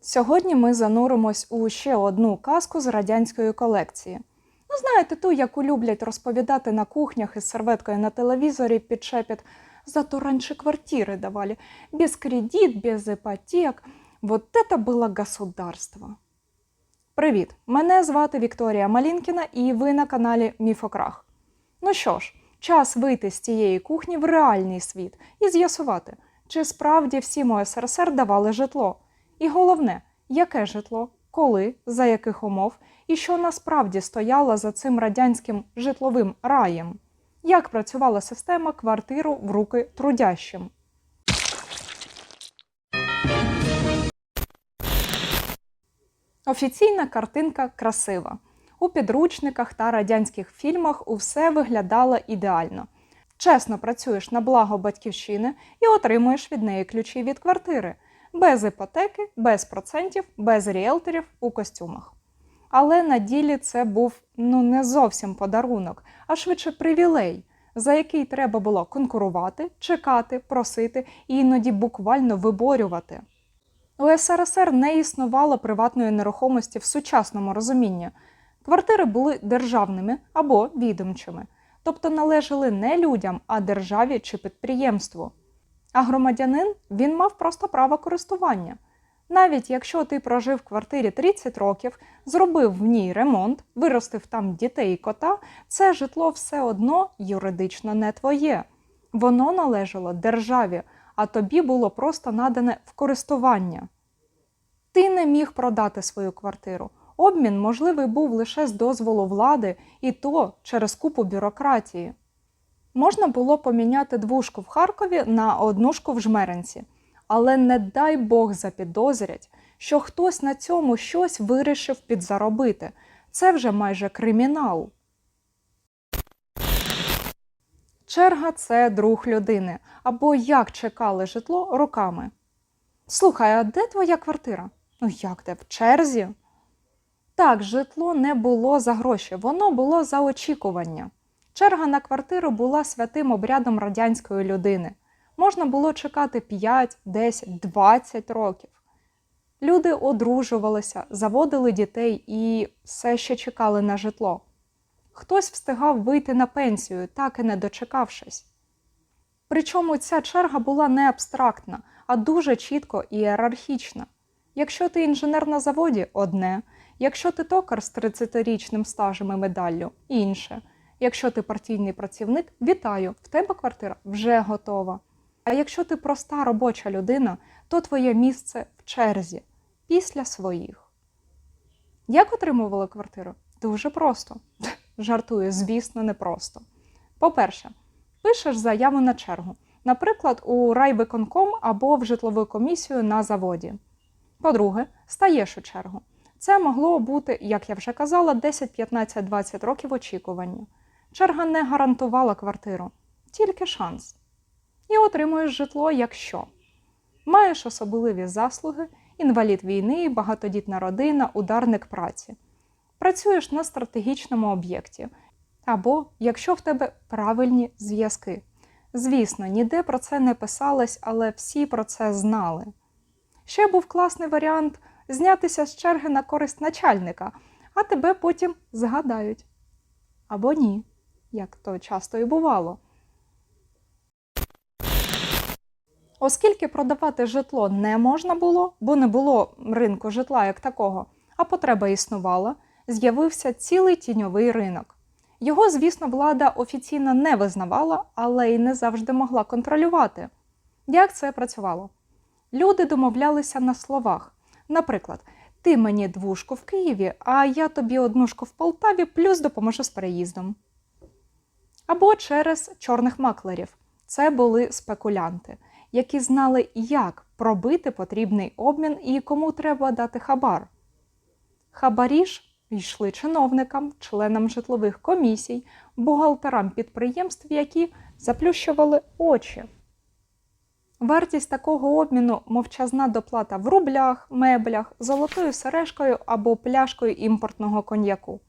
Сьогодні ми зануримось у ще одну казку з радянської колекції. Ну, знаєте, ту, яку люблять розповідати на кухнях із серветкою на телевізорі під шепіт. Зато раньше квартиры давали. Без кредит, без ипотек. Вот это было государство. Привіт! Мене звати Вікторія Малінкіна і ви на каналі Міфокрах. Ну що ж, час вийти з цієї кухні в реальний світ і з'ясувати, чи справді всім у СРСР давали житло. І головне, яке житло, коли, за яких умов і що насправді стояло за цим радянським житловим раєм. Як працювала система квартиру в руки трудящим? Офіційна картинка красива. У підручниках та радянських фільмах усе виглядало ідеально. Чесно працюєш на благо батьківщини і отримуєш від неї ключі від квартири, без іпотеки, без процентів, без ріелторів у костюмах. Але на ділі це був ну не зовсім подарунок, а швидше привілей, за який треба було конкурувати, чекати, просити і іноді буквально виборювати. У СРСР не існувало приватної нерухомості в сучасному розумінні. Квартири були державними або відомчими, тобто належали не людям, а державі чи підприємству. А громадянин він мав просто право користування. Навіть якщо ти прожив в квартирі 30 років, зробив в ній ремонт, виростив там дітей і кота, це житло все одно юридично не твоє. Воно належало державі, а тобі було просто надане в користування. Ти не міг продати свою квартиру. Обмін можливий був лише з дозволу влади, і то через купу бюрократії. Можна було поміняти двушку в Харкові на однушку в Жмеринці, але не дай Бог запідозрять, що хтось на цьому щось вирішив підзаробити. Це вже майже кримінал. Черга це друг людини, або як чекали житло роками. Слухай, а де твоя квартира? Ну як де в черзі? Так, житло не було за гроші, воно було за очікування. Черга на квартиру була святим обрядом радянської людини. Можна було чекати 5, 10, 20 років. Люди одружувалися, заводили дітей і все ще чекали на житло. Хтось встигав вийти на пенсію, так і не дочекавшись. Причому ця черга була не абстрактна, а дуже чітко ієрархічна. Якщо ти інженер на заводі одне, якщо ти токар з 30-річним стажем і медаллю інше. Якщо ти партійний працівник, вітаю, в тебе квартира вже готова. А якщо ти проста робоча людина, то твоє місце в черзі після своїх. Як отримували квартиру? Дуже просто. Жартую, звісно, непросто. По-перше, пишеш заяву на чергу, наприклад, у райвиконком або в житлову комісію на заводі. По-друге, стаєш у чергу. Це могло бути, як я вже казала, 10, 15, 20 років очікування. Черга не гарантувала квартиру, тільки шанс. І отримуєш житло, якщо маєш особливі заслуги, інвалід війни, багатодітна родина, ударник праці. Працюєш на стратегічному об'єкті. Або якщо в тебе правильні зв'язки. Звісно, ніде про це не писалось, але всі про це знали. Ще був класний варіант знятися з черги на користь начальника, а тебе потім згадають. Або ні, як то часто і бувало. Оскільки продавати житло не можна було, бо не було ринку житла як такого, а потреба існувала, з'явився цілий тіньовий ринок. Його, звісно, влада офіційно не визнавала, але й не завжди могла контролювати. Як це працювало? Люди домовлялися на словах. Наприклад, ти мені двушку в Києві, а я тобі однушку в Полтаві, плюс допоможу з переїздом. Або через чорних маклерів. Це були спекулянти, які знали, як пробити потрібний обмін і кому треба дати хабар. Хабарі ж йшли чиновникам, членам житлових комісій, бухгалтерам підприємств, які заплющували очі. Вартість такого обміну мовчазна доплата в рублях, меблях, золотою сережкою або пляшкою імпортного коньяку.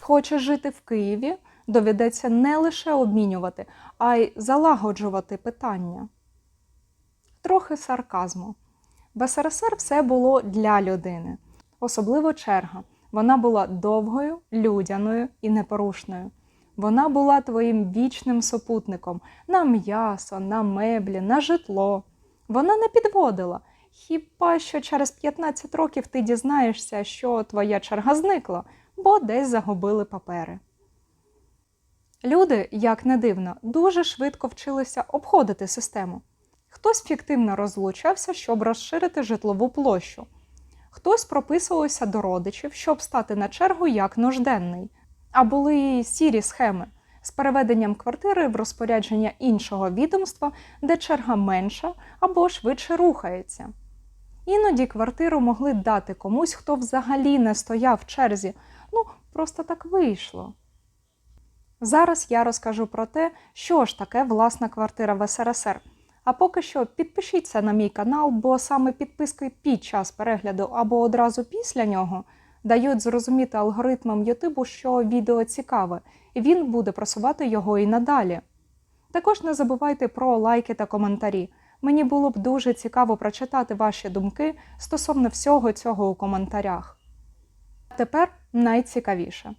Хочеш жити в Києві, доведеться не лише обмінювати, а й залагоджувати питання. Трохи сарказму. В СРСР все було для людини, особливо черга. Вона була довгою, людяною і непорушною. Вона була твоїм вічним супутником на м'ясо, на меблі, на житло. Вона не підводила. Хіба що через 15 років ти дізнаєшся, що твоя черга зникла, бо десь загубили папери. Люди, як не дивно, дуже швидко вчилися обходити систему. Хтось фіктивно розлучався, щоб розширити житлову площу. Хтось прописувався до родичів, щоб стати на чергу як нужденний. А були й сірі схеми з переведенням квартири в розпорядження іншого відомства, де черга менша або швидше рухається. Іноді квартиру могли дати комусь, хто взагалі не стояв в черзі. Ну, просто так вийшло. Зараз я розкажу про те, що ж таке власна квартира в СРСР. А поки що підпишіться на мій канал, бо саме підписки під час перегляду або одразу після нього дають зрозуміти алгоритмам Ютубу, що відео цікаве, і він буде просувати його і надалі. Також не забувайте про лайки та коментарі. Мені було б дуже цікаво прочитати ваші думки стосовно всього цього у коментарях. Тепер найцікавіше.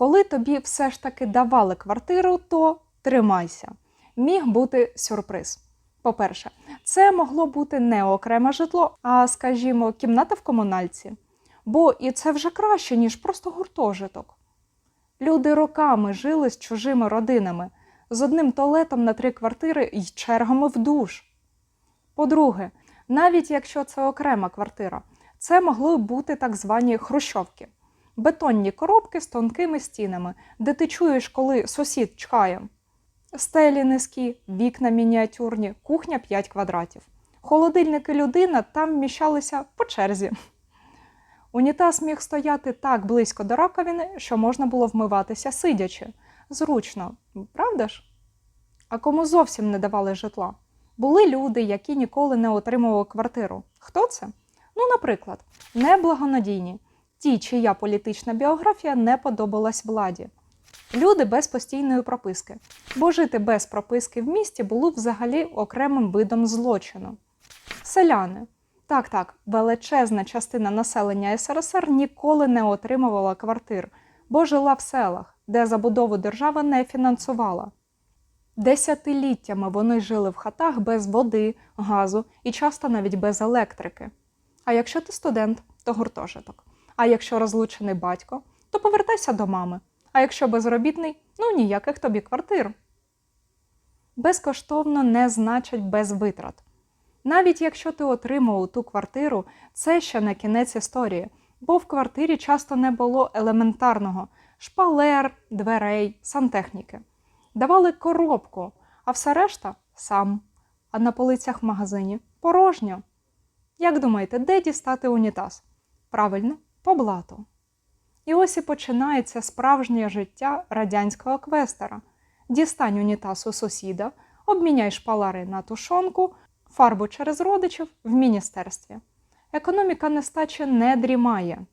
Коли тобі все ж таки давали квартиру, то тримайся. Міг бути сюрприз. По-перше, це могло бути не окреме житло, а, скажімо, кімната в комунальці. Бо і це вже краще, ніж просто гуртожиток. Люди роками жили з чужими родинами, з одним туалетом на три квартири і чергами в душ. По-друге, навіть якщо це окрема квартира, це могли бути так звані хрущовки бетонні коробки з тонкими стінами, де ти чуєш, коли сусід чхає. Стелі низькі, вікна мініатюрні, кухня 5 квадратів. Холодильник і людина там вміщалися по черзі. Унітаз міг стояти так близько до раковини, що можна було вмиватися сидячи. Зручно, правда ж? А кому зовсім не давали житла? Були люди, які ніколи не отримували квартиру. Хто це? Ну, наприклад, неблагонадійні, ті, чия політична біографія не подобалась владі. Люди без постійної прописки, бо жити без прописки в місті було взагалі окремим видом злочину. Селяни. Так, так, величезна частина населення СРСР ніколи не отримувала квартир, бо жила в селах, де забудову держава не фінансувала. Десятиліттями вони жили в хатах без води, газу і часто навіть без електрики. А якщо ти студент, то гуртожиток. А якщо розлучений батько, то повертайся до мами. А якщо безробітний, ну ніяких тобі квартир. Безкоштовно не значить без витрат. Навіть якщо ти отримав ту квартиру, це ще не кінець історії, бо в квартирі часто не було елементарного шпалер, дверей, сантехніки. Давали коробку, а все решта сам. А на полицях в магазині порожньо. Як думаєте, де дістати унітаз? Правильно, по блату. І ось і починається справжнє життя радянського квестера. Дістань унітаз у сусіда, обміняй шпалари на тушонку, фарбу через родичів в міністерстві. Економіка нестачі не дрімає.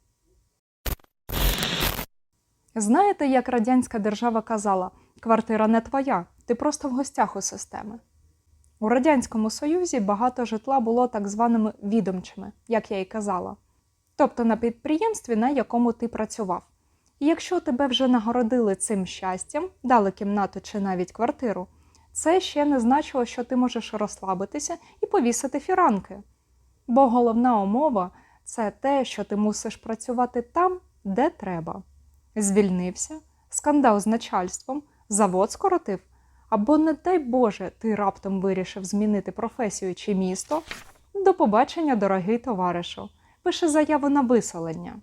Знаєте, як радянська держава казала, квартира не твоя, ти просто в гостях у системи. У Радянському Союзі багато житла було так званими відомчими, як я й казала, тобто на підприємстві, на якому ти працював. І якщо тебе вже нагородили цим щастям, дали кімнату чи навіть квартиру, це ще не значило, що ти можеш розслабитися і повісити фіранки. Бо головна умова це те, що ти мусиш працювати там, де треба. Звільнився, скандал з начальством, завод скоротив, або, не дай Боже, ти раптом вирішив змінити професію чи місто. До побачення, дорогий товаришу, пиши заяву на виселення.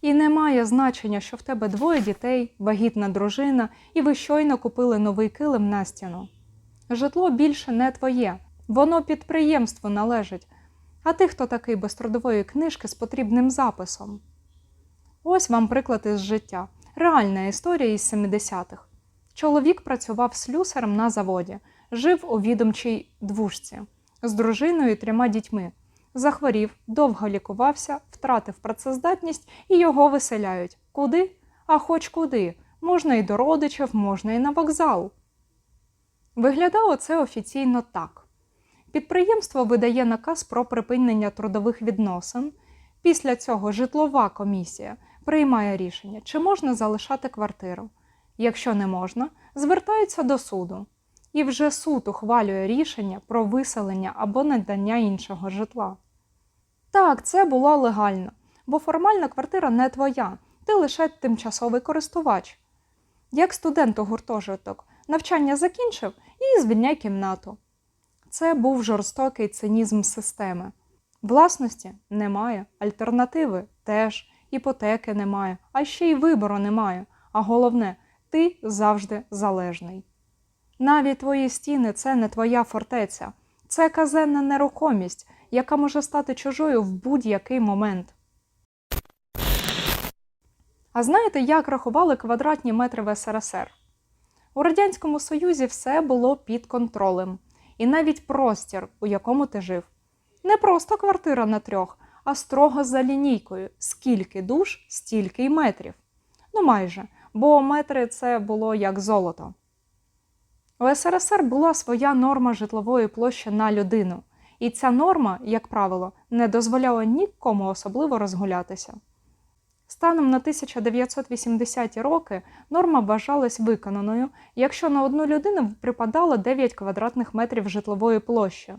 І не має значення, що в тебе двоє дітей, вагітна дружина, і ви щойно купили новий килим на стіну. Житло більше не твоє, воно підприємству належить. А ти хто такий без трудової книжки з потрібним записом? Ось вам приклад із життя. Реальна історія із 70-х. Чоловік працював слюсарем на заводі, жив у відомчій двушці з дружиною і трьома дітьми. Захворів, довго лікувався, втратив працездатність і його виселяють. Куди? А хоч куди. Можна і до родичів, можна і на вокзал. Виглядало це офіційно так. Підприємство видає наказ про припинення трудових відносин. Після цього житлова комісія приймає рішення, чи можна залишати квартиру. Якщо не можна, звертаються до суду. І вже суд ухвалює рішення про виселення або надання іншого житла. Так, це було легально, бо формальна квартира не твоя, ти лише тимчасовий користувач. Як студент у гуртожиток, навчання закінчив і звільняй кімнату. Це був жорстокий цинізм системи. Власності немає, альтернативи теж, іпотеки немає, а ще й вибору немає. А головне, ти завжди залежний. Навіть твої стіни це не твоя фортеця, це казенна нерухомість, яка може стати чужою в будь-який момент. А знаєте, як рахували квадратні метри в СРСР? У Радянському Союзі все було під контролем, і навіть простір, у якому ти жив. Не просто квартира на трьох, а строго за лінійкою, скільки душ, стільки й метрів. Ну майже, бо метри це було як золото. У СРСР була своя норма житлової площі на людину, і ця норма, як правило, не дозволяла нікому особливо розгулятися. Станом на 1980-ті роки норма вважалась виконаною, якщо на одну людину припадало 9 квадратних метрів житлової площі.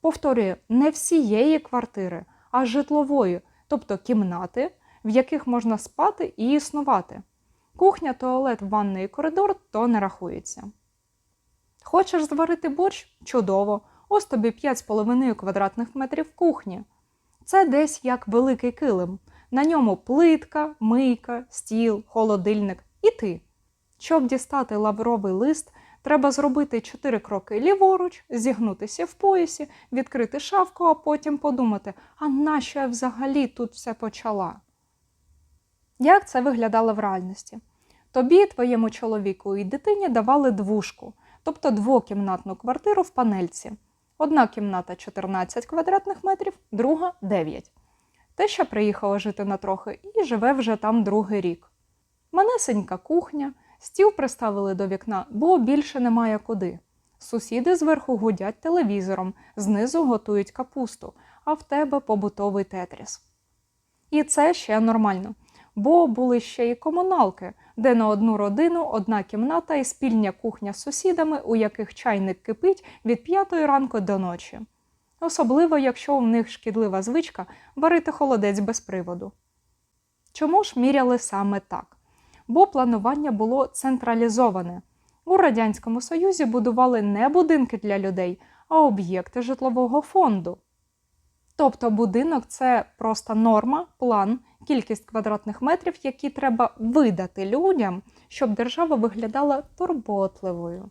Повторюю, не всієї квартири, а житлової, тобто кімнати, в яких можна спати і існувати. Кухня, туалет, ванна і коридор то не рахується. Хочеш зварити борщ? Чудово! Ось тобі 5,5 квадратних метрів кухні. Це десь як великий килим. На ньому плитка, мийка, стіл, холодильник і ти. Щоб дістати лавровий лист, треба зробити 4 кроки ліворуч, зігнутися в поясі, відкрити шафку, а потім подумати, а нащо я взагалі тут все почала? Як це виглядало в реальності? Тобі, твоєму чоловіку і дитині давали двушку, тобто двокімнатну квартиру в панельці. Одна кімната 14 квадратних метрів, друга 9. Теща приїхала жити на трохи і живе вже там другий рік. Манесенька кухня, стіл приставили до вікна, бо більше немає куди. Сусіди зверху гудять телевізором, знизу готують капусту, а в тебе побутовий тетріс. І це ще нормально, бо були ще й комуналки, де на одну родину одна кімната і спільня кухня з сусідами, у яких чайник кипить від п'ятої ранку до ночі. Особливо, якщо у них шкідлива звичка варити холодець без приводу. Чому ж міряли саме так? Бо планування було централізоване. У Радянському Союзі будували не будинки для людей, а об'єкти житлового фонду. Тобто будинок це просто норма, план, кількість квадратних метрів, які треба видати людям, щоб держава виглядала турботливою.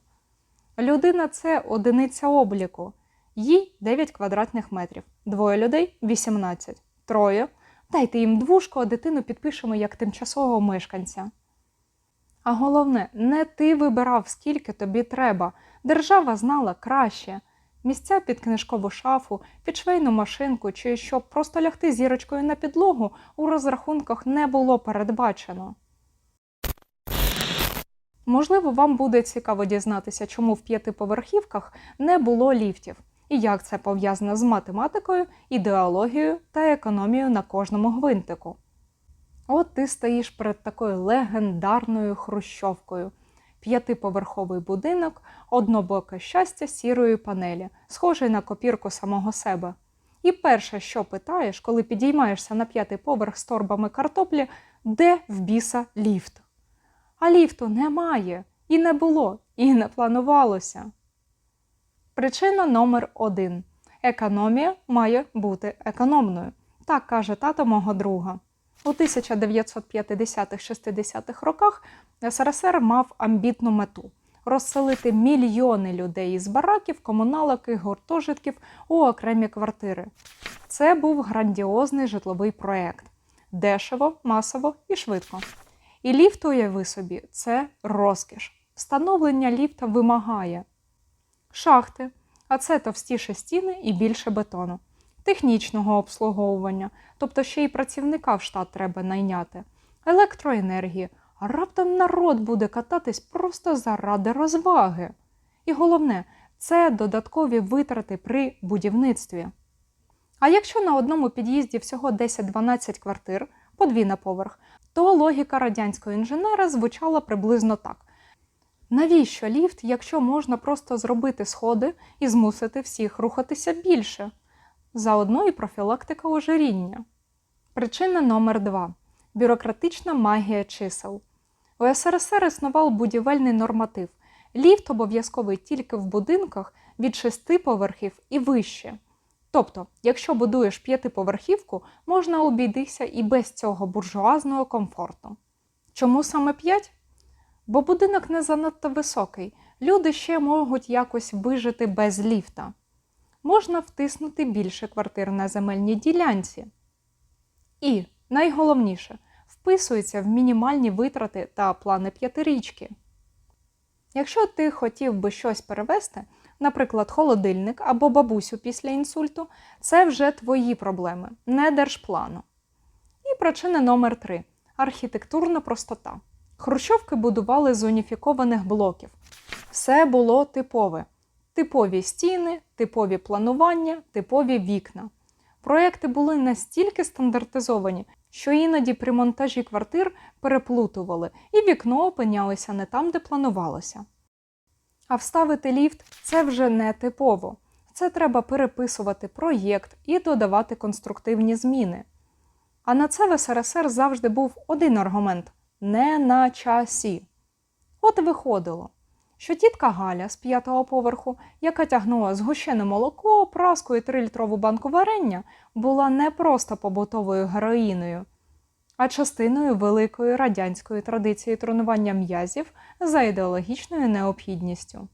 Людина це одиниця обліку. Їй 9 квадратних метрів, двоє людей 18, троє. Дайте їм двушку, а дитину підпишемо як тимчасового мешканця. А головне, не ти вибирав, скільки тобі треба. Держава знала краще. Місця під книжкову шафу, під швейну машинку чи щоб просто лягти зірочкою на підлогу у розрахунках не було передбачено. Можливо, вам буде цікаво дізнатися, чому в п'ятиповерхівках не було ліфтів і як це пов'язано з математикою, ідеологією та економією на кожному гвинтику. От ти стоїш перед такою легендарною хрущовкою. П'ятиповерховий будинок, однобоке щастя сірої панелі, схожий на копірку самого себе. І перше, що питаєш, коли підіймаєшся на п'ятий поверх з торбами картоплі, де в біса ліфт? А ліфту немає, і не було, і не планувалося. Причина номер один. Економія має бути економною. Так каже тато мого друга. У 1950-60-х роках СРСР мав амбітну мету розселити мільйони людей із бараків, комуналок і гуртожитків у окремі квартири. Це був грандіозний житловий проєкт. Дешево, масово і швидко. І ліфт, уяви собі, це розкіш. Встановлення ліфта вимагає шахти, а це товстіше стіни і більше бетону, технічного обслуговування, тобто ще й працівника в штат треба найняти, електроенергії, а раптом народ буде кататись просто заради розваги. І головне, Це додаткові витрати при будівництві. А якщо на одному під'їзді всього 10-12 квартир, по дві на поверх, то логіка радянського інженера звучала приблизно так: навіщо ліфт, якщо можна просто зробити сходи і змусити всіх рухатися більше? Заодно і профілактика ожиріння. Причина номер 2 бюрократична магія чисел. У СРСР існував будівельний норматив. Ліфт обов'язковий тільки в будинках від 6 поверхів і вище. Тобто, якщо будуєш п'ятиповерхівку, можна обійдися і без цього буржуазного комфорту. Чому саме 5? Бо будинок не занадто високий, люди ще можуть якось вижити без ліфта. Можна втиснути більше квартир на земельній ділянці. І, найголовніше, вписується в мінімальні витрати та плани п'ятирічки. Якщо ти хотів би щось перевести, наприклад, холодильник або бабусю після інсульту, це вже твої проблеми, не держплану. І причина номер 3 архітектурна простота. Хрущовки будували з уніфікованих блоків. Все було типове: типові стіни, типові планування, типові вікна. Проекти були настільки стандартизовані, що іноді при монтажі квартир переплутували, і вікно опинялося не там, де планувалося. А вставити ліфт це вже не типово. Це треба переписувати проєкт і додавати конструктивні зміни. А на це в СРСР завжди був один аргумент не на часі. От виходило, що тітка Галя з п'ятого поверху, яка тягнула згущене молоко, праску і трилітрову банку варення, була не просто побутовою героїною, а частиною великої радянської традиції тренування м'язів за ідеологічною необхідністю.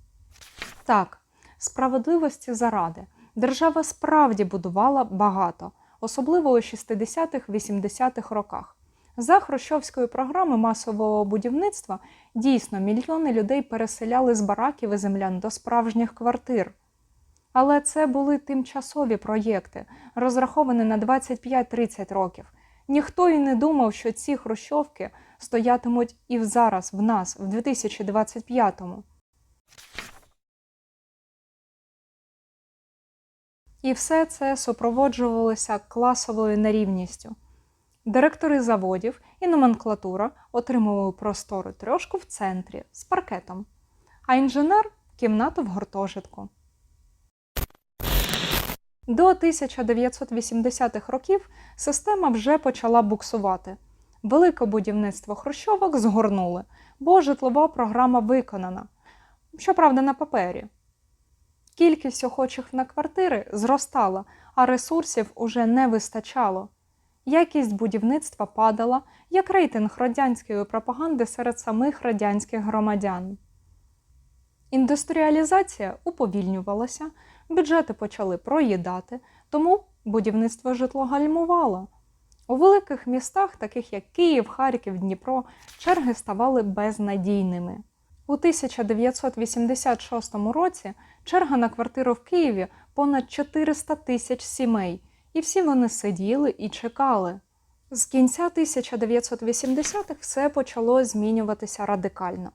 Так, справедливості заради, держава справді будувала багато, особливо у 60-х-80-х роках. За Хрущовської програми масового будівництва дійсно мільйони людей переселяли з бараків і землян до справжніх квартир. Але це були тимчасові проєкти, розраховані на 25-30 років. Ніхто і не думав, що ці хрущовки стоятимуть і зараз в нас, в 2025-му. І все це супроводжувалося класовою нерівністю. Директори заводів і номенклатура отримували простору трьошку в центрі з паркетом, а інженер кімнату в гуртожитку. До 1980-х років система вже почала буксувати. Велике будівництво хрущовок згорнули, бо житлова програма виконана. Щоправда, на папері. Кількість охочих на квартири зростала, а ресурсів уже не вистачало. Якість будівництва падала, як рейтинг радянської пропаганди серед самих радянських громадян. Індустріалізація уповільнювалася, бюджети почали проїдати, тому будівництво житло гальмувало. У великих містах, таких як Київ, Харків, Дніпро, черги ставали безнадійними. У 1986 році черга на квартиру в Києві понад 400 тисяч сімей, і всі вони сиділи і чекали. З кінця 1980-х все почало змінюватися радикально.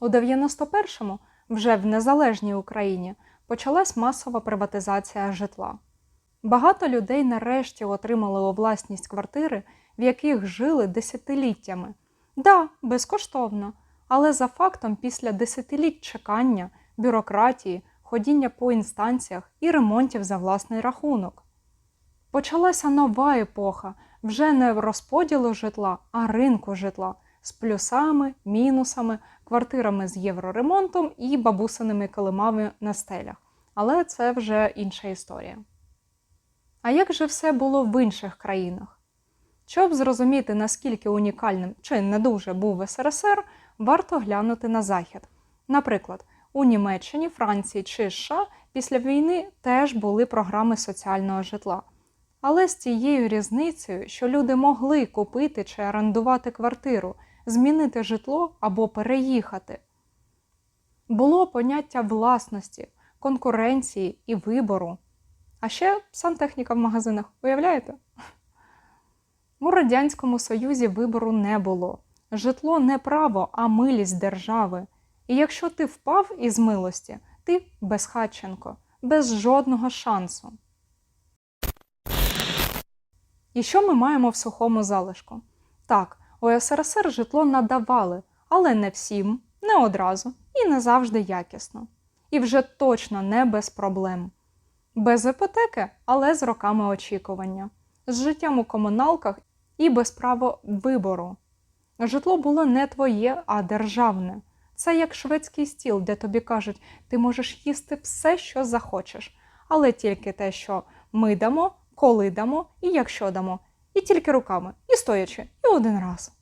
У 91-му, вже в незалежній Україні, почалась масова приватизація житла. Багато людей нарешті отримали у власність квартири, в яких жили десятиліттями. Да, безкоштовно, але за фактом після десятиліть чекання, бюрократії, ходіння по інстанціях і ремонтів за власний рахунок. Почалася нова епоха вже не розподілу житла, а ринку житла з плюсами, мінусами, квартирами з євроремонтом і бабусиними килимами на стелях. Але це вже інша історія. А як же все було в інших країнах? Щоб зрозуміти, наскільки унікальним чи не дуже був СРСР, варто глянути на захід. Наприклад, у Німеччині, Франції чи США після війни теж були програми соціального житла. Але з тією різницею, що люди могли купити чи орендувати квартиру, змінити житло або переїхати. Було поняття власності, конкуренції і вибору. А ще сантехніка в магазинах, уявляєте? У Радянському Союзі вибору не було. Житло не право, а милість держави. І якщо ти впав із милості, Ти безхатченко, без жодного шансу. І що ми маємо в сухому залишку? Так, у СРСР житло надавали, але не всім, не одразу і не завжди якісно. І вже точно не без проблем. Без іпотеки, але з роками очікування, з життям у комуналках і без права вибору. Житло було не твоє, а державне. Це як шведський стіл, де тобі кажуть, ти можеш їсти все, що захочеш, але тільки те, що ми дамо, коли дамо і якщо дамо, і тільки руками, і стоячи, і один раз.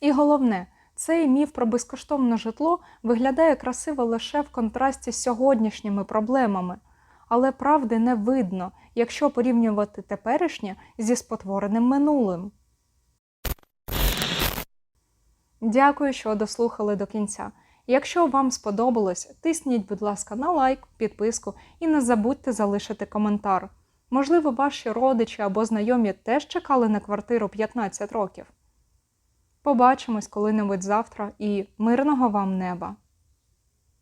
І головне, цей міф про безкоштовне житло виглядає красиво лише в контрасті з сьогоднішніми проблемами, але правди не видно, якщо порівнювати теперішнє зі спотвореним минулим. Дякую, що дослухали до кінця. Якщо вам сподобалось, тисніть, будь ласка, на лайк, підписку і не забудьте залишити коментар. Можливо, ваші родичі або знайомі теж чекали на квартиру 15 років. Побачимось коли-небудь завтра і мирного вам неба!